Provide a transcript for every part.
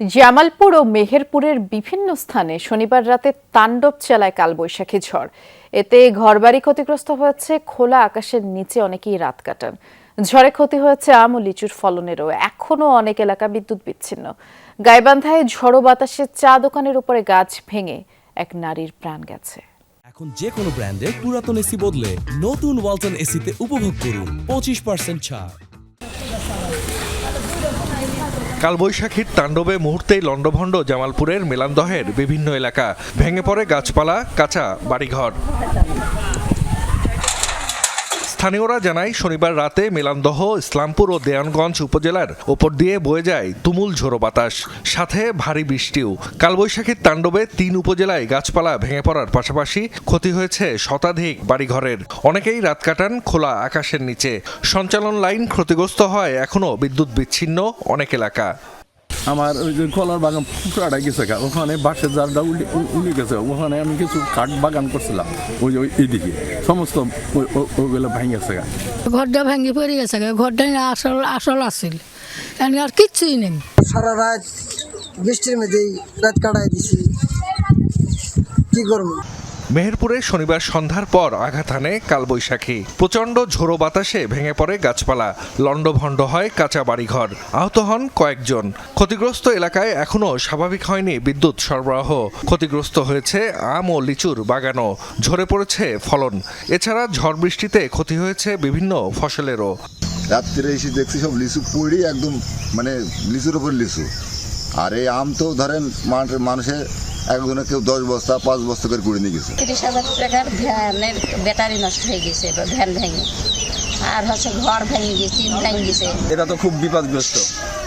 জামালপুর ও মেহেরপুরের বিভিন্ন স্থানে শনিবার রাতে তাণ্ডব চালায় কালবৈশাখী ঝড়। এতে ঘরবাড়ি ক্ষতিগ্রস্ত হয়েছে, খোলা আকাশের নিচে অনেকেই রাত কাটান। ঝড়ে ক্ষতি হয়েছে আম ও লিচুর ফলনেরও, এখনও অনেক এলাকা বিদ্যুৎ বিচ্ছিন্ন। গাইবান্ধায় ঝড়ো বাতাসে চা দোকানের উপরে গাছ ভেঙে এক নারীর প্রাণ গেছে। এখন যে কোনো ব্র্যান্ডের পুরাতন এসি বদলে নতুন ওয়ালটন এসিতে উপভোগ করুন পঁচিশ পার্সেন্ট ছাড়। কালবৈশাখীর তাণ্ডবে মুহূর্তেই লণ্ডভণ্ড জামালপুরের মেলান্দহের বিভিন্ন এলাকা। ভেঙে পড়ে গাছপালা কাঁচা বাড়িঘর। স্থানীয়রা জানায়, শনিবার রাতে মেলান্দহ, ইসলামপুর ও দেয়ানগঞ্জ উপজেলার ওপর দিয়ে বয়ে যায় তুমুল ঝোড়ো বাতাস। সাথে ভারী বৃষ্টিও। কালবৈশাখীর তাণ্ডবে তিন উপজেলায় গাছপালা ভেঙে পড়ার পাশাপাশি ক্ষতি হয়েছে শতাধিক বাড়িঘরের। অনেকেই রাত কাটান খোলা আকাশের নিচে। সঞ্চালন লাইন ক্ষতিগ্রস্ত হয় এখনও বিদ্যুৎ বিচ্ছিন্ন অনেক এলাকা। আমার ওই যে কলার বাগান পুকুরাটা গেছে গা ওখানে বাঁশের জালটা উল্টে উল্টে গেছে। ওখানে আমি কিছু কাঠ বাগান করছিলাম ওই যে ওই এদিকে। সমস্ত ওই- ওই- ওইগুলো ভেঙে গেছে গা। ঘরটা ভেঙে পড়ে গেছে গা। ঘরটা আসল আসল আছিল। এখন আর কিচ্ছুই নেই। সারা রাত বৃষ্টির মধ্যেই রাত কাটাই দিছি। কি করব? মেহেরপুরে শনিবার সন্ধ্যার পর আঘাত হানে কালবৈশাখী। প্রচণ্ড ঝোড়ো বাতাসে ভেঙে পড়ে গাছপালা। লণ্ডভণ্ড হয় কাঁচা বাড়িঘর। আহত হন কয়েকজন। ক্ষতিগ্রস্ত এলাকায় এখনও স্বাভাবিক হয়নি বিদ্যুৎ সরবরাহ। ক্ষতিগ্রস্ত হয়েছে আম ও লিচুর বাগানও। ঝরে পড়েছে ফলন। এছাড়া ঝড় বৃষ্টিতে ক্ষতি হয়েছে বিভিন্ন ফসলেরও। রাত্রে এসে দেখছি সব লিচু পড়ি একদম মানে লিচুর ওপর লিচু। আর এই আম তো ধরেন মানুষের মানুষে একজনে কেউ দশ বস্তা পাঁচ বস্তা করে কুড়ে নিয়ে গেছে। তিরিশ হাজার টাকার ভ্যানের ব্যাটারি নষ্ট হয়ে গেছে ভ্যান ভেঙে। আর হচ্ছে ঘর ভেঙে গেছে ভেঙে গেছে। এরা তো খুব বিপদগ্রস্ত।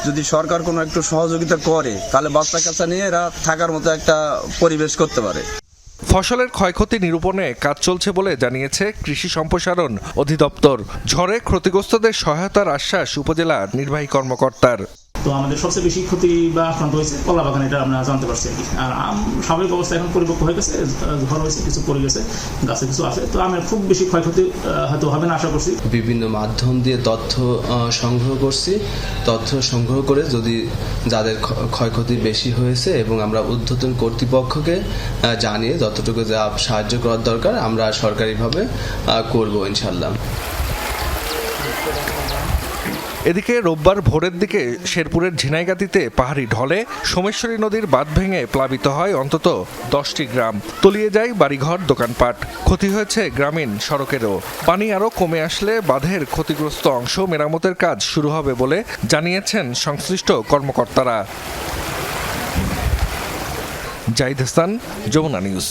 যদি সরকার কোনো একটু সহযোগিতা করে তাহলে বাচ্চা কাচ্চা নিয়ে এরা থাকার মতো একটা পরিবেশ করতে পারে। ফসলের ক্ষয়ক্ষতি নিরূপণে কাজ চলছে বলে জানিয়েছে কৃষি সম্প্রসারণ অধিদপ্তর। ঝড়ে ক্ষতিগ্রস্তদের সহায়তার আশ্বাস উপজেলা নির্বাহী কর্মকর্তার। তো আমাদের সবচেয়ে বেশি ক্ষতি বা আক্রান্ত হয়েছে কলা বাগান, এটা আমরা জানতে পারছি আর কি। আর আম, স্বাভাবিক অবস্থা এখন পরিপক্ক হয়ে গেছে ঝড় হয়েছে, কিছু পড়ে গেছে, গাছে কিছু আছে, তো আমের খুব বেশি ক্ষয়ক্ষতি হয়তো হবে না, আশা করছি। বিভিন্ন মাধ্যম দিয়ে তথ্য সংগ্রহ করছি। তথ্য সংগ্রহ করে যদি যাদের ক্ষয়ক্ষতি বেশি হয়েছে এবং আমরা ঊর্ধ্বতন কর্তৃপক্ষকে জানিয়ে যতটুকু যা সাহায্য করার দরকার, আমরা সরকারিভাবে করব ইনশাল্লাহ। এদিকে রোববার ভোরের দিকে শেরপুরের ঝিনাইগাতিতে পাহাড়ি ঢলে সোমেশ্বরী নদীর বাঁধ ভেঙে প্লাবিত হয় অন্তত দশটি গ্রাম। তলিয়ে যায় বাড়িঘর, দোকানপাট। ক্ষতি হয়েছে গ্রামীণ সড়কেরও। পানি আরও কমে আসলে বাঁধের ক্ষতিগ্রস্ত অংশ মেরামতের কাজ শুরু হবে বলে জানিয়েছেন সংশ্লিষ্ট কর্মকর্তারা। জাহিদ হাসান, যমুনা নিউজ।